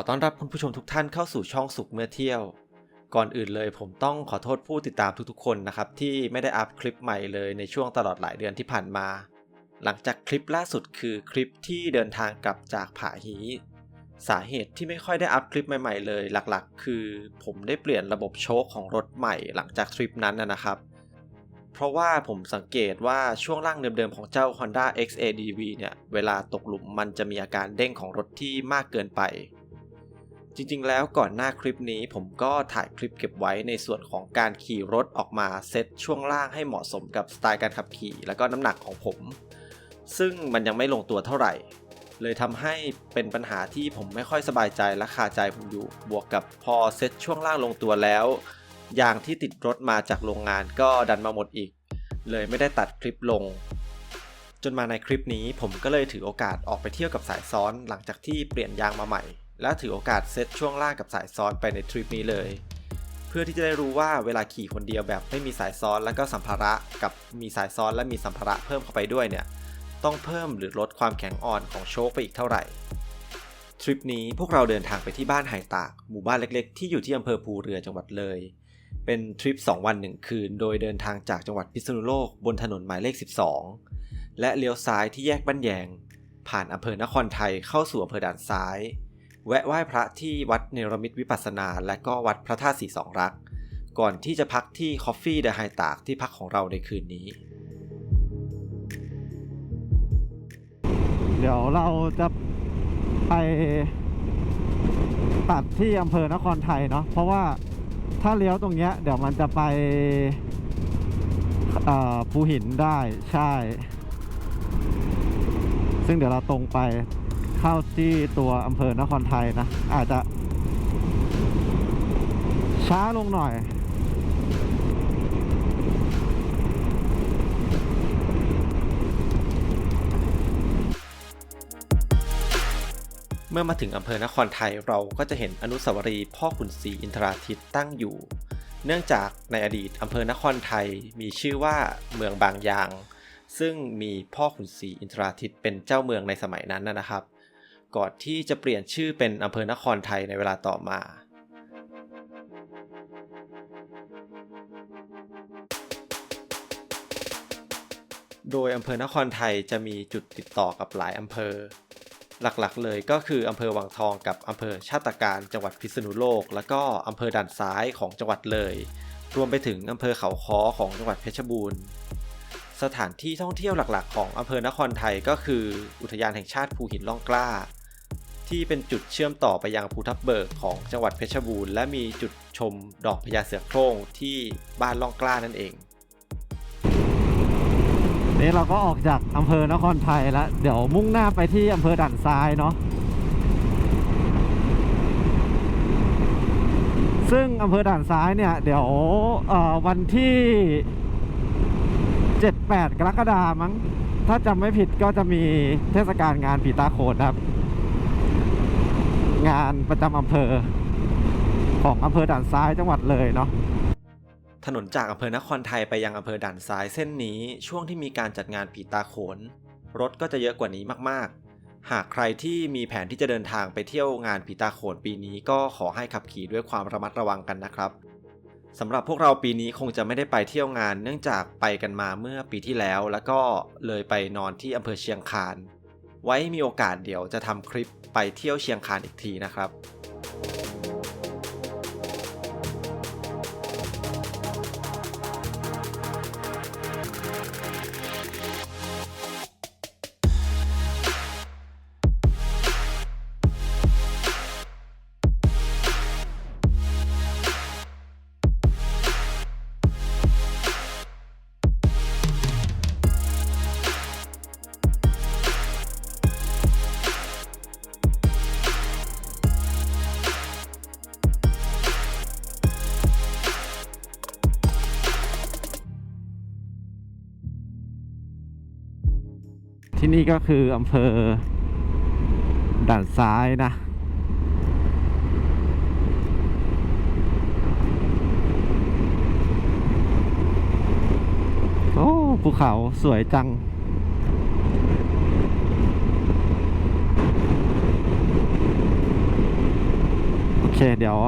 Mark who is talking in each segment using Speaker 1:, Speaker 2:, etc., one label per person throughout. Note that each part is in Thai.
Speaker 1: ขอต้อนรับคุณผู้ชมทุกท่านเข้าสู่ช่องสุขเมื่อเที่ยว ก่อนอื่นเลยผมต้องขอโทษผู้ติดตามทุกๆ คนนะครับ ที่ไม่ได้อัพคลิปใหม่เลยในช่วงตลอดหลายเดือนที่ผ่านมา หลังจากคลิปล่าสุดคือคลิปที่เดินทางกลับจากผาฮีสาเหตุที่ไม่ค่อยได้อัพคลิปใหม่ๆ เลยหลักๆ คือ ผมได้เปลี่ยนระบบโชคของรถใหม่หลังจากทริปนั้นนะนะครับ เพราะว่าผมสังเกตว่าช่วงล่างเดิมๆของเจ้า Honda XADV เนี่ยเวลาตกหลุมมันจะมีอาการเด้งของรถที่มากเกินไป จริงๆ แล้วก่อนหน้าคลิปนี้ผมก็ถ่ายคลิปเก็บไว้ในส่วนของการขี่รถออกมาเซตช่วงล่างให้เหมาะสมกับสไตล์การขับขี่ แล้วก็น้ำหนักของผม ซึ่งมันยังไม่ลงตัวเท่าไหร่ เลยทำให้เป็นปัญหาที่ผมไม่ค่อยสบายใจและคาใจผมอยู่ บวกกับพอเซตช่วงล่างลงตัวแล้วยางที่ติดรถมาจากโรงงานก็ดันมาหมดอีก เลยไม่ได้ตัดคลิปลง จนมาในคลิปนี้ผมก็เลยถือโอกาสออกไปเที่ยวกับสายซ้อนหลังจากที่เปลี่ยนยางมาใหม่ และถือโอกาสเซตช่วงล่างกับสายซ้อนไปในทริปนี้เลย เพื่อที่จะได้รู้ว่าเวลาขี่คนเดียวแบบไม่มีสายซ้อนแล้วก็สัมภาระกับมีสายซ้อนและมีสัมภาระเพิ่มเข้าไปด้วยเนี่ยต้องเพิ่มหรือลดความแข็งอ่อนของโชคไปอีกเท่าไหร่ทริปนี้พวกเราเดินทางไปที่บ้านไหตากหมู่บ้านเล็กๆ ที่อยู่ที่อำเภอภูเรือจังหวัดเลย เป็นทริป 2 วัน 1 คืน โดยเดินทางจากจังหวัดพิษณุโลกบนถนนหมายเลข 12 และเลี้ยวซ้ายที่แยกบ้านแยง ผ่านอำเภอนครไทยเข้าสู่อำเภอด่านซ้าย แวะไหว้พระที่วัดเนรมิตวิปัสนา และก็วัดพระธาตุสีสองรัก ก่อนที่จะพักที่คอฟฟี่เดอะไฮตากที่พักของเราในคืนนี้
Speaker 2: เดี๋ยวเราจะไปตัดที่อำเภอนครไทยเนาะเพราะว่าถ้าเลี้ยวตรงเนี้ยเดี๋ยวมันจะไปภูหินได้ใช่ ซึ่งเดี๋ยวเราตรงไป เข้าที่ตัวอำเภอนครไทยนะ อาจจะ ช้าลงหน่อย
Speaker 1: เมื่อมาถึงอำเภอนครไทยเราก็จะเห็นอนุสาวรีย์พ่อขุนศรีอินทราทิตตั้งอยู่ เนื่องจากในอดีตอำเภอนครไทยมีชื่อว่าเมืองบางยางซึ่งมีพ่อขุนศรีอินทราทิตเป็นเจ้าเมืองในสมัยนั้นนะนะครับ ก่อนที่จะเปลี่ยนชื่อเป็นอำเภอนครไทยในเวลาต่อมา โดยอำเภอนครไทยจะมีจุดติดต่อกับหลายอำเภอ หลักๆเลยก็คืออำเภอวังทองกับอำเภอชาติการจังหวัดพิษณุโลก แล้วก็อำเภอด่านซ้ายของจังหวัดเลย รวมไปถึงอำเภอเขาค้อของจังหวัดเพชรบูรณ์สถานที่ท่องเที่ยวหลักๆ ของอำเภอนครไทยก็คือ อุทยานแห่งชาติภูหินล่องกล้า ที่เป็นจุดเชื่อมต่อไปยังภูทับเบิกของจังหวัดเพชรบูรณ์และมีจุดชมดอกพญาเสือโคร่งที่บ้านล่องกล้านั่นเอง
Speaker 2: นี่เราก็ออกจากอำเภอนครไทยแล้ว เดี๋ยวมุ่งหน้าไปที่อำเภอด่านซ้ายเนาะซึ่งอำเภอด่านซ้ายเนี่ย เดี๋ยววันที่ 7-8 กรกฎามั้ง ถ้าจำไม่ผิดก็จะมีเทศกาลงานผีตาโขนครับ งานประจำอำเภอ ของอำเภอด่านซ้ายจังหวัดเลยเนาะ
Speaker 1: ถนนจากอำเภอนครไทยไปยังอำเภอด่านซ้ายเส้นนี้ช่วงที่มีการจัดงานผีตาโขน รถก็จะเยอะกว่านี้มากๆ หากใครที่มีแผนที่จะเดินทางไปเที่ยวงานผีตาโขนปีนี้ก็ขอให้ขับขี่ด้วยความระมัดระวังกันนะครับสำหรับพวกเราปีนี้คงจะไม่ได้ไปเที่ยวงาน เนื่องจากไปกันมาเมื่อปีที่แล้ว แล้วก็เลยไปนอนที่อำเภอเชียงคาน ไว้มีโอกาสเดี๋ยวจะทำคลิปไปเที่ยวเชียงคานอีกทีนะครับ
Speaker 2: ที่นี่ก็คืออำเภอด่านซ้ายนะ โอ้ภูเขาสวยจังเคเดี๋ยว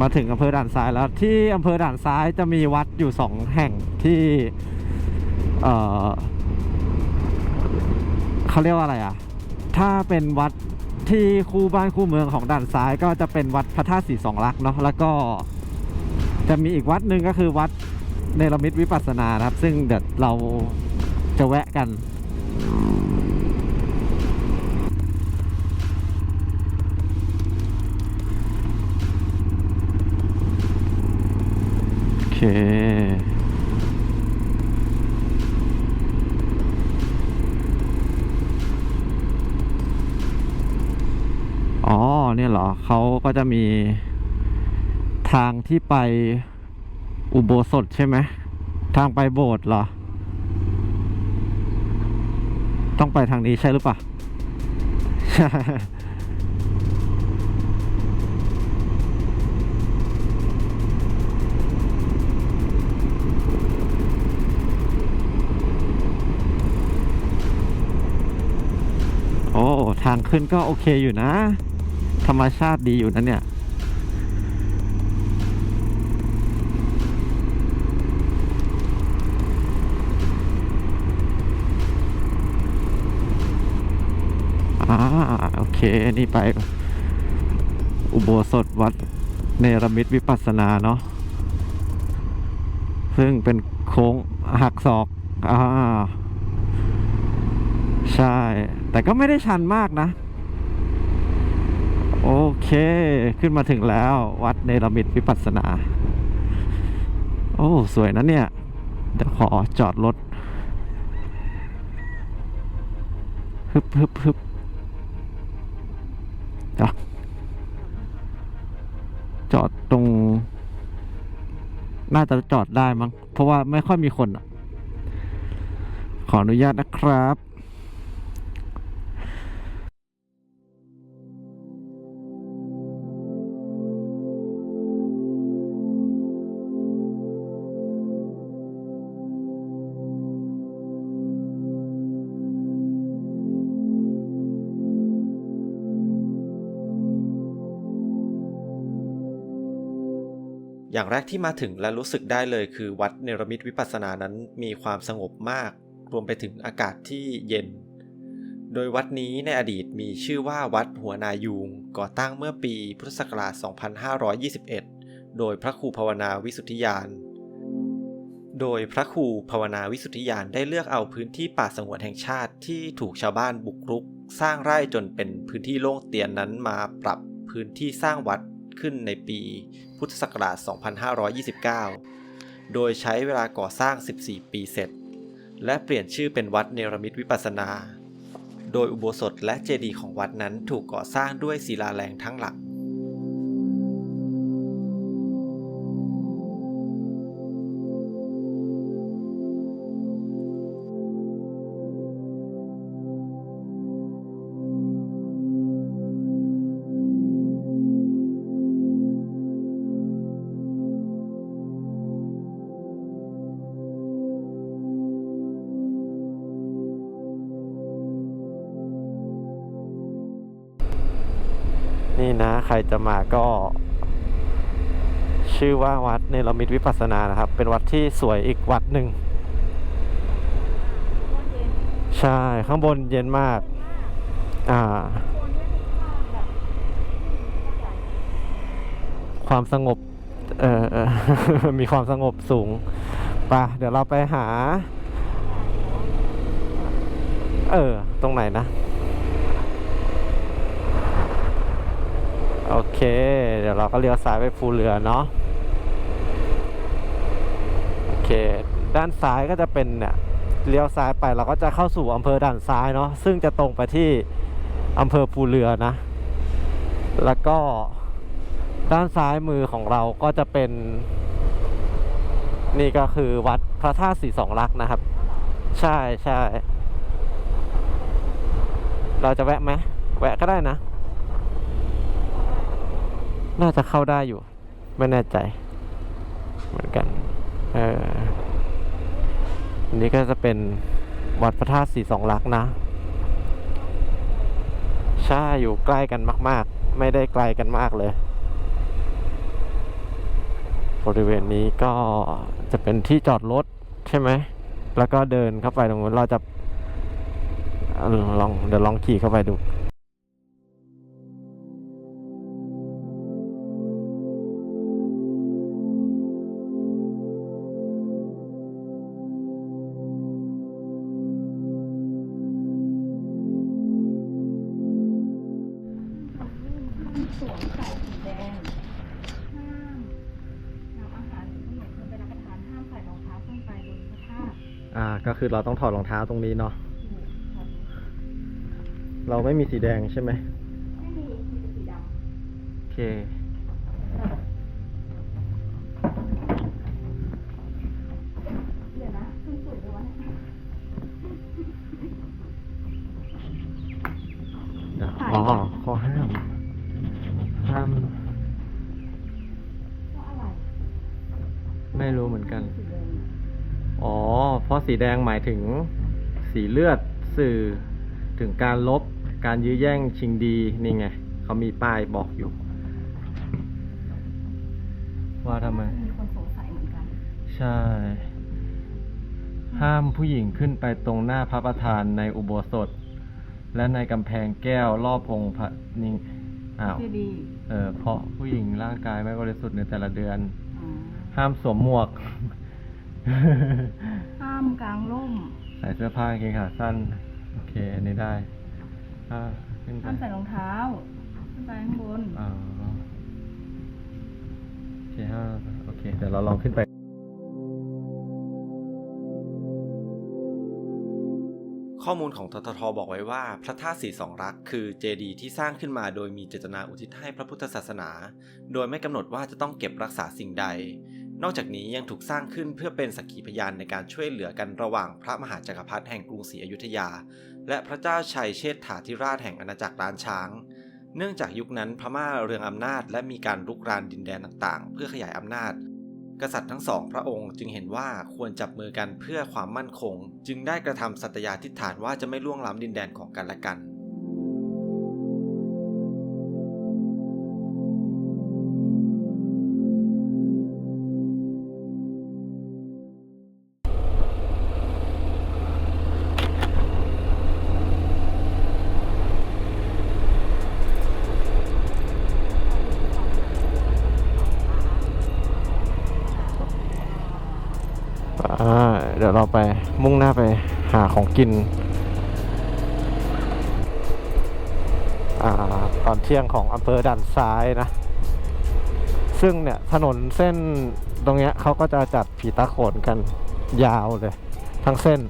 Speaker 2: มาถึงอำเภอด่านซ้ายแล้วที่อำเภอด่านซ้ายจะมีวัดอยู่สองแห่งที่ เขาเรียกว่าอะไรอะ ถ้าเป็นวัดที่คู่บ้านคู่เมืองของด่านซ้ายก็จะเป็นวัดพระธาตุสีสองลักษณ์เนาะแล้วก็จะมีอีกวัดหนึ่งก็คือวัดเนรมิตวิปัสสนานะครับ ซึ่งเดี๋ยวเราจะแวะกัน โอเค อ๋อ เนี่ยเหรอเขาก็จะมีทางที่ไปอุโบสถใช่ไหมทางไปโบสถ์เหรอ ต้องไปทางนี้ใช่หรือเปล่าโอ้ ทางขึ้นก็โอเคอยู่นะ ธรรมชาติดีอยู่นะเนี่ย อ่า โอเค นี่ไป อุโบสถวัดเนรมิตวิปัสสนาเนาะ ซึ่งเป็นโค้งหักศอก อ่า ใช่ แต่ก็ไม่ได้ชันมากนะ โอเค ขึ้นมาถึงแล้ว วัดเนรมิตวิปัสสนา โอ้ สวยนะเนี่ย เดี๋ยวขอจอดรถฮึบฮึบฮึบจอดตรง น่าจะจอดได้มั้ง เพราะว่าไม่ค่อยมีคนอะขออนุญาตนะครับ
Speaker 1: อย่างแรกที่มาถึงและรู้สึกได้เลยคือวัดเนรมิตวิปัสสนานั้นมีความสงบมาก รวมไปถึงอากาศที่เย็น โดยวัดนี้ในอดีตมีชื่อว่าวัดหัวนายูงก่อตั้งเมื่อปีพุทธศักราช 2521 โดยพระครูภาวนาวิสุทธิยาน โดยพระครูภาวนาวิสุทธิยานได้เลือกเอาพื้นที่ป่าสงวนแห่งชาติที่ถูกชาวบ้านบุกรุก สร้างไร่จนเป็นพื้นที่โล่งเตียนนั้นมาปรับพื้นที่สร้างวัด ขึ้นในปีพุทธศักราช 2529 โดยใช้เวลาก่อสร้าง 14 ปีเสร็จ และเปลี่ยนชื่อเป็นวัดเนรมิตวิปัสสนา โดยอุโบสถและเจดีย์ของวัดนั้นถูกก่อสร้างด้วยศิลาแรงทั้งหลัง
Speaker 2: นี่นะ ใครจะมาก็ ชื่อว่าวัดเนรมิตวิปัสสนานะครับ เป็นวัดที่สวยอีกวัดหนึ่งใช่ ข้างบนเย็นมาก อ่า ความสงบ เออเอมีความสงบสูงไปะเดี๋ยวเราไปหา เออ ตรงไหนนะ โอเค เดี๋ยวเราก็เลี้ยวซ้ายไปภูเรือเนาะโอเค ด้านซ้ายก็จะเป็นเนี่ยเลี้ยวซ้ายไปเราก็จะเข้าสู่อำเภอด่านซ้ายเนาะซึ่งจะตรงไปที่อำเภอภูเรือนะ แล้วก็ด้านซ้ายมือของเราก็จะเป็น นี่ก็คือวัดพระธาตุสีสองลักษณ์นะครับ ใช่ใช่เราจะแวะไหมแวะก็ได้นะ น่าจะเข้าได้อยู่ ไม่แน่ใจ เหมือนกัน เอออันนี้ก็จะเป็นวัดพระธาตุสีสองลักษณ์นะ ใช่อยู่ใกล้กันมาก ๆ ไม่ได้ไกลกันมากเลย บริเวณนี้ก็จะเป็นที่จอดรถใช่ไหม แล้วก็เดินเข้าไปตรงนู้นเราจะลองเดี๋ยวลองขี่เข้าไปดู
Speaker 3: อ่า
Speaker 2: ก็คือเราต้องถอดรองเท้าตรงนี้เนาะ
Speaker 3: ถูกครับ
Speaker 2: เราไม่มีสีแดงใช่ไหม
Speaker 3: ไม่มีมีแต่สีด
Speaker 2: โอเค สีแดงหมายถึงสีเลือดสื่อถึงการลบการยื้อแย่งชิงดีนี่ไงเขามีป้ายบอกอยู่ ว่าทำไม
Speaker 3: มีคนสงสัยเหมือนกัน
Speaker 2: ใช่ ห้ามผู้หญิงขึ้นไปตรงหน้าพระประธานในอุโบสถ และในกำแพงแก้วรอบองค์พระนิงอ้าว
Speaker 3: เจดีย์
Speaker 2: เออเพราะผู้หญิงร่างกายไม่บริสุทธิ์ในแต่ละเดือน
Speaker 3: อ๋อ
Speaker 2: ห้ามสวมหมวก
Speaker 3: ห้ามกลางร่ม
Speaker 2: ใส่เสื้อผ้ากางเกงขาสั้น โอเค อันนี้ได้อ่าขึ้นไป
Speaker 3: ห้ามใส่รองเท้าขึ้นไปข้างบน
Speaker 2: อ๋อโอเคห้าโอเค เดี๋ยวเราลองขึ้นไป
Speaker 1: ข้อมูลของทททบอกไว้ว่า พระธาตุสีสองรัก คือเจดีย์ที่สร้างขึ้นมาโดยมีเจตนาอุทิศให้พระพุทธศาสนา โดยไม่กำหนดว่าจะต้องเก็บรักษาสิ่งใด นอกจากนี้ยังถูกสร้างขึ้นเพื่อเป็นสักขีพยานในการช่วยเหลือกันระหว่างพระมหาจักรพรรดิแห่งกรุงศรีอยุธยา และพระเจ้าชัยเชษฐาธิราชแห่งอาณาจักรล้านช้าง เนื่องจากยุคนั้นพม่าเรืองอำนาจและมีการรุกรานดินแดนต่างๆ เพื่อขยายอำนาจ กษัตริย์ทั้งสองพระองค์จึงเห็นว่าควรจับมือกันเพื่อความมั่นคง จึงได้กระทำสัตยาธิษฐานว่าจะไม่ล่วงล้ำดินแดนของกันและกัน
Speaker 2: กินอตอนเที่ยงของอำเภอด่านซ้ายนะ ซึ่งเนี่ยถนนเส้นตรงเนี้ยเขาก็จะจัดผีตาโขนกันยาวเลย ทั้งเส้น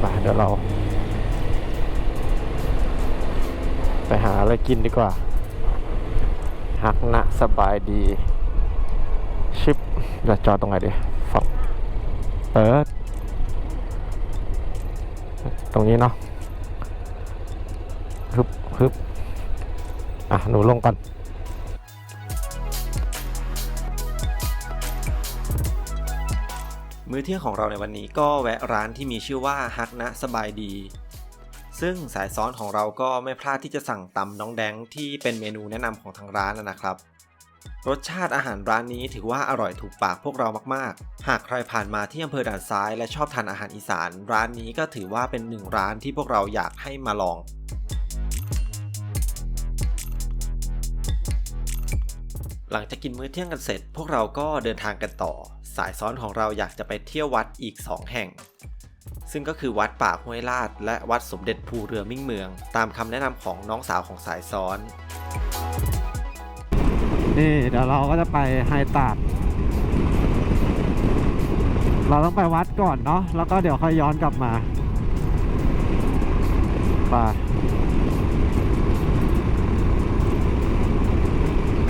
Speaker 2: ไปเดี๋ยวเรา ไปหาอะไรกินดีกว่าฮักนะสบายดี ชิปจะจอดตรงไหนดี เปิด ตรงนี้เนาะฮึบฮึบอะ หนูลงก่อน
Speaker 1: มื้อเที่ยงของเราในวันนี้ก็แวะร้านที่มีชื่อว่าฮักนะสบายดี ซึ่งสายซ้อนของเราก็ไม่พลาดที่จะสั่งตำน้องแดงที่เป็นเมนูแนะนำของทางร้านนะนะครับ รสชาติอาหารร้านนี้ถือว่าอร่อยถูกปากพวกเรามากๆ หากใครผ่านมาที่อำเภอด่านซ้ายและชอบทานอาหารอีสาน ร้านนี้ก็ถือว่าเป็นหนึ่งร้านที่พวกเราอยากให้มาลองหลังจากกินมื้อเที่ยงกันเสร็จ พวกเราก็เดินทางกันต่อ สายซ้อนของเราอยากจะไปเที่ยววัดอีก 2 แห่ง ซึ่งก็คือวัดป่าห้วยลาด และวัดสมเด็จภูเรือมิ่งเมือง ตามคำแนะนำของน้องสาวของสายซ้อน
Speaker 2: นี่เดี๋ยวเราก็จะไปไฮตาด เราต้องไปวัดก่อนเนาะ แล้วก็เดี๋ยวค่อยย้อนกลับมา ไป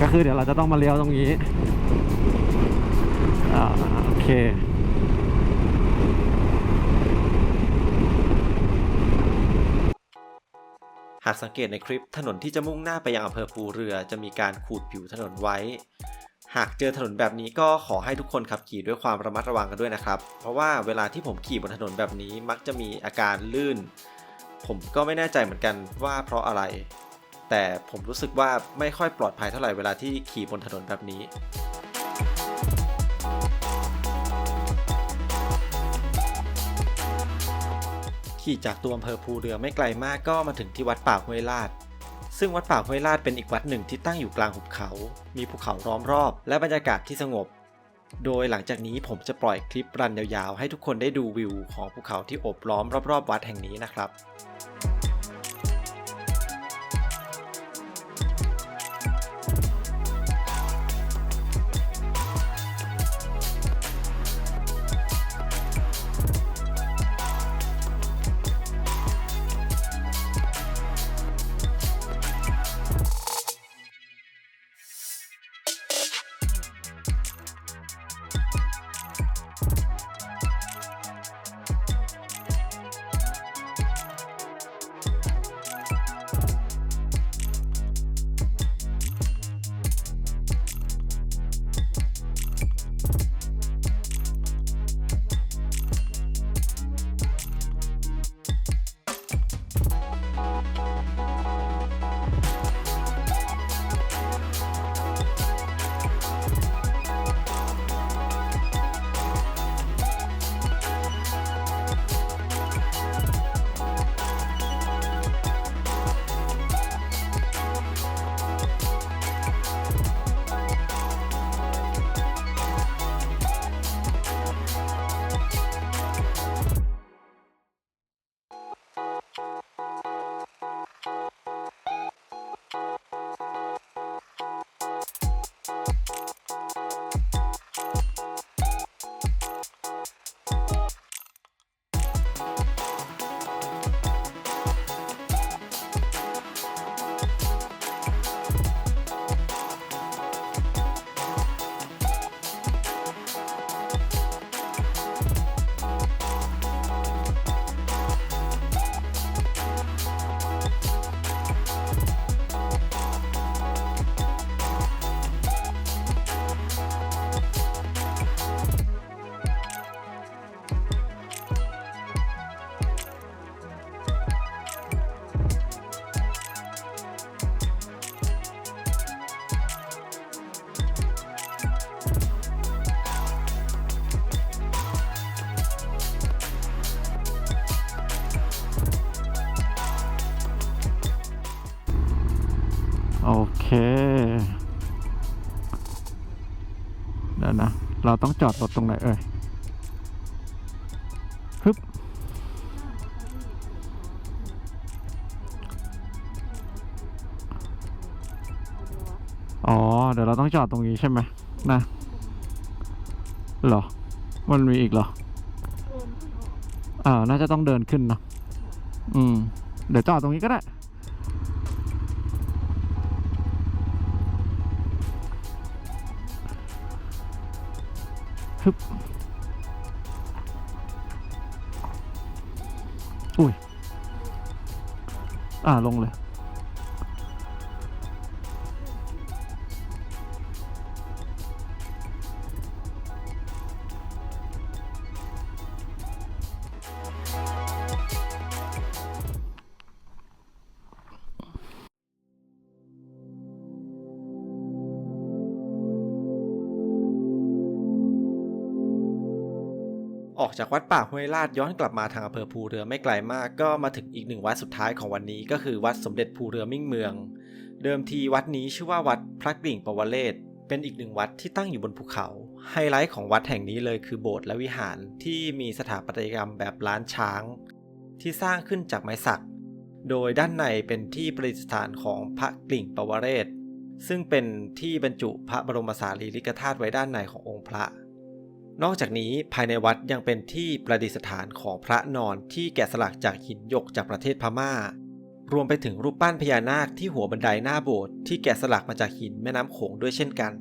Speaker 2: ก็คือเดี๋ยวเราจะต้องมาเลี้ยวตรงนี้ อ่า โอเค
Speaker 1: หากสังเกตในคลิปถนนที่จะมุ่งหน้าไปยังอำเภอภูเรือ จะมีการขูดผิวถนนไว้ หากเจอถนนแบบนี้ก็ขอให้ทุกคนขับขี่ด้วยความระมัดระวังกันด้วยนะครับ เพราะว่าเวลาที่ผมขี่บนถนนแบบนี้มักจะมีอาการลื่น ผมก็ไม่แน่ใจเหมือนกันว่าเพราะอะไร แต่ผมรู้สึกว่าไม่ค่อยปลอดภัยเท่าไหร่เวลาที่ขี่บนถนนแบบนี้ ขี่จากตัวอำเภอภูเรือไม่ไกลมากก็มาถึงที่วัดป่าห้วยลาด ซึ่งวัดป่าห้วยลาดเป็นอีกวัดหนึ่งที่ตั้งอยู่กลางหุบเขา มีภูเขาล้อมรอบ และบรรยากาศที่สงบ โดยหลังจากนี้ผมจะปล่อยคลิปรันยาวๆ ให้ทุกคนได้ดูวิวของภูเขาที่โอบล้อมรอบๆ วัดแห่งนี้นะครับ
Speaker 2: ต้องจอดรถตรงไหนเอ่ยฮึบอ๋อ เดี๋ยวเราต้องจอดตรงนี้ใช่ไหมนะเหรอ มันมีอีกเหรอ อ่า น่าจะต้องเดินขึ้นเนอะอืม เดี๋ยวจอดตรงนี้ก็ได้ึบอุ้ย อ่าลงเลย
Speaker 1: จากวัดป่าห้วยลาดย้อนกลับมาทางอำเภอภูเรือไม่ไกลมาก ก็มาถึงอีกหนึ่งวัดสุดท้ายของวันนี้ก็คือวัดสมเด็จภูเรือมิ่งเมือง เดิมทีวัดนี้ชื่อว่าวัดพระกิ่งปวเรศเป็นอีกหนึ่งวัดที่ตั้งอยู่บนภูเขา ไฮไลท์ของวัดแห่งนี้เลยคือโบสถ์และวิหารที่มีสถาปัตยกรรมแบบล้านช้าง ที่สร้างขึ้นจากไม้สัก โดยด้านในเป็นที่ประดิษฐานของพระกริ่งปวเรศซึ่งเป็นที่บรรจุพระบรมสารีริกธาตุไว้ด้านในขององค์พระ นอกจากนี้ภายในวัดยังเป็นที่ประดิษฐานของพระนอนที่แกะสลักจากหินหยกจากประเทศพม่า รวมไปถึงรูปปั้นพญานาคที่หัวบันไดหน้าโบสถ์ที่แกะสลักมาจากหินแม่น้ำโขงด้วยเช่นกัน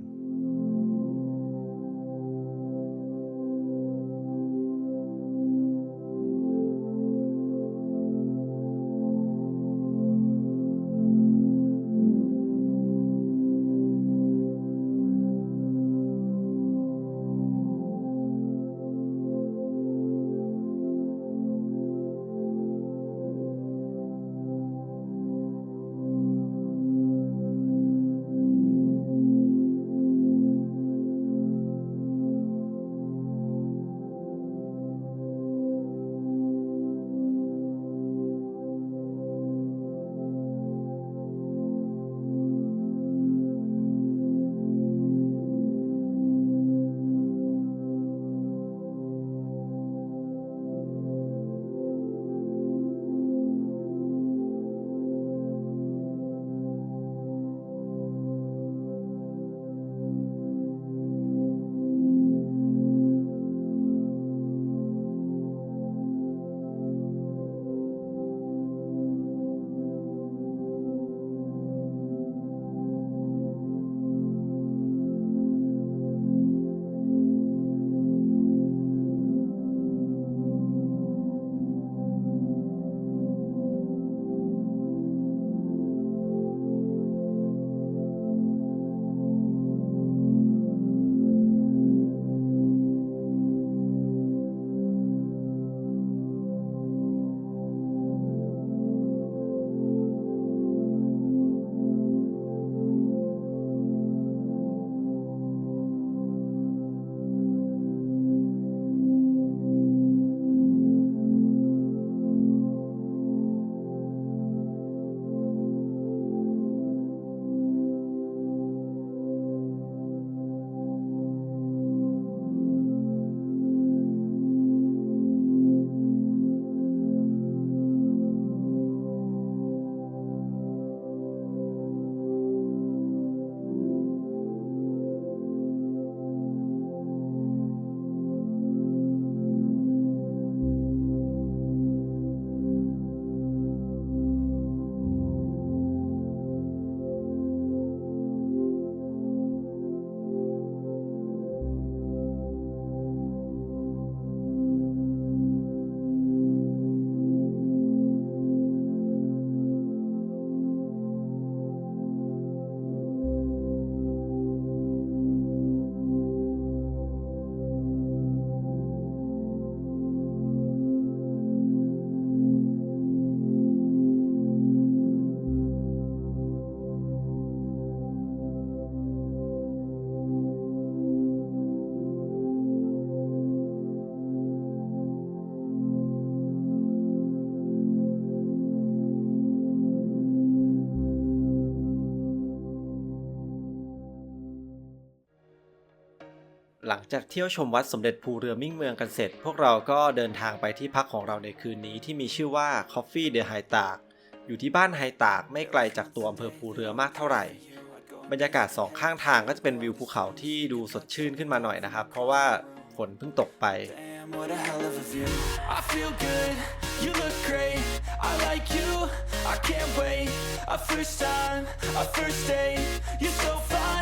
Speaker 1: หลังจากเที่ยวชมวัดสมเด็จภูเรือมิ่งเมืองกันเสร็จ พวกเราก็เดินทางไปที่พักของเราในคืนนี้ที่มีชื่อว่า Coffee The High ตากอยู่ที่บ้านไฮตากไม่ไกลจากตัวอำเภอภูเรือมากเท่าไหร่ บรรยากาศสองข้างทางก็จะเป็นวิวภูเขาที่ดูสดชื่นขึ้นมาหน่อยนะครับ เพราะว่าฝนเพิ่งตกไป
Speaker 4: Damn, what a hell of a view. I feel good, you look great. I like you, I can't wait. A first time, a first date. You're so fine,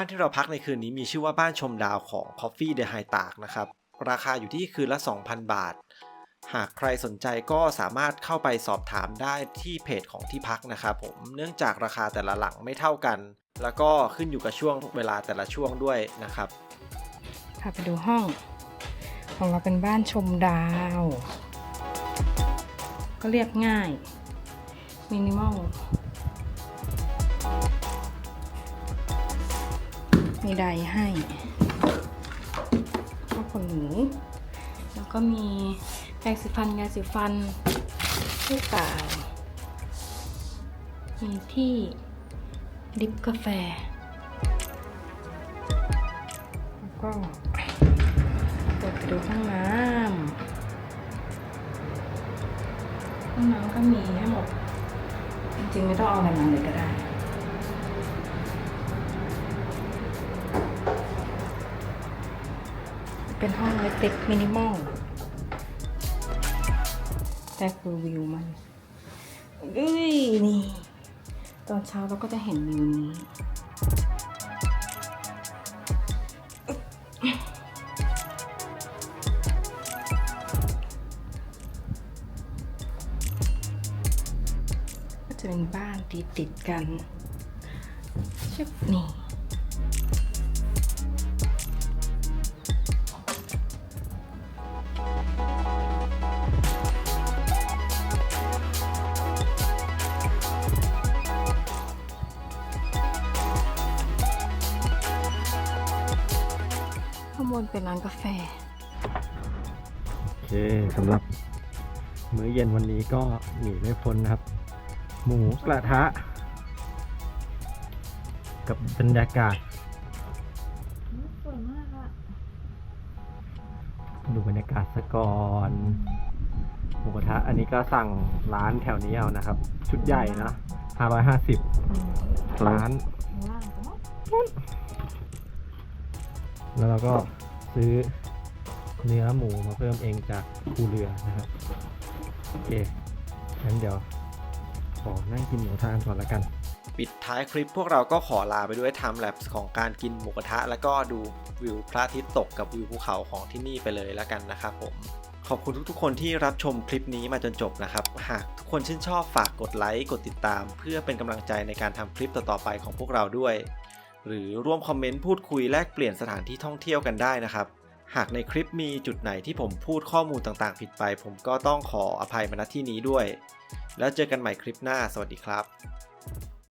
Speaker 1: บ้านที่เราพักในคืนนี้มีชื่อว่าบ้านชมดาวของ Coffee The High ตากนะครับ ราคาอยู่ที่คืนละ 2,000 บาท หากใครสนใจก็สามารถเข้าไปสอบถามได้ที่เพจของที่พักนะครับผม เนื่องจากราคาแต่ละหลังไม่เท่ากัน แล้วก็ขึ้นอยู่กับช่วงเวลาแต่ละช่วงด้วยนะครับ
Speaker 3: พาไปดูห้อง ของเราเป็นบ้านชมดาว ก็เรียกง่ายมินิมอล มีไดร์ให้ข้าขนหนู แล้วก็มีแปรงสีฟันยาสีฟันที่กามีที่ดริปกาแฟ แล้วก็เปิดไปดูห้องน้ำห้องน้ำก็มีให้หมดจริงๆไม่ต้องเอาอะไรมาเลยก็ได้ เป็นห้องเล็กๆมินิมอลแต่คือวิวมันเอ้ยนี่ ตอนเช้าเราก็จะเห็นวิวนี้ก็จะเป็นบ้านติดติดๆกันชึบนี่
Speaker 2: มื้อเย็นวันนี้ก็หนีไม่พ้นนะครับ หมูกระทะ กับบรรยากาศ
Speaker 3: สวยมากอะ
Speaker 2: ดูบรรยากาศสะก่อนหมูกระทะอันนี้ก็สั่งร้านแถวนี้เอานะครับ ชุดใหญ่นะ550 ร้าน
Speaker 3: ข้างล่างก็เนาะ
Speaker 2: แล้วเราก็ซื้อเนื้อหมูมาเพิ่มเองจากภูเรือนะครับ โอเคงั้นเดี๋ยวขอนั่งกินหมูทานก่อนละกัน
Speaker 1: ปิดท้ายคลิปพวกเราก็ขอลาไปด้วยไทม์แลปของการกินหมูกระทะ แล้วก็ดูวิวพระอาทิตย์ตกกับวิวภูเขาของที่นี่ไปเลยแล้วกันนะครับผมขอบคุณทุกๆ คนที่รับชมคลิปนี้มาจนจบนะครับ หากทุกคนชื่นชอบฝากกดไลค์กดติดตาม เพื่อเป็นกำลังใจในการทำคลิปต่อๆไปของพวกเราด้วย หรือร่วมคอมเมนต์พูดคุยแลกเปลี่ยนสถานที่ท่องเที่ยวกันได้นะครับ หากในคลิปมีจุดไหนที่ผมพูดข้อมูลต่างๆ ผิดไป ผมก็ต้องขออภัยมาณที่นี้ด้วย แล้วเจอกันใหม่คลิปหน้า สวัสดีครับ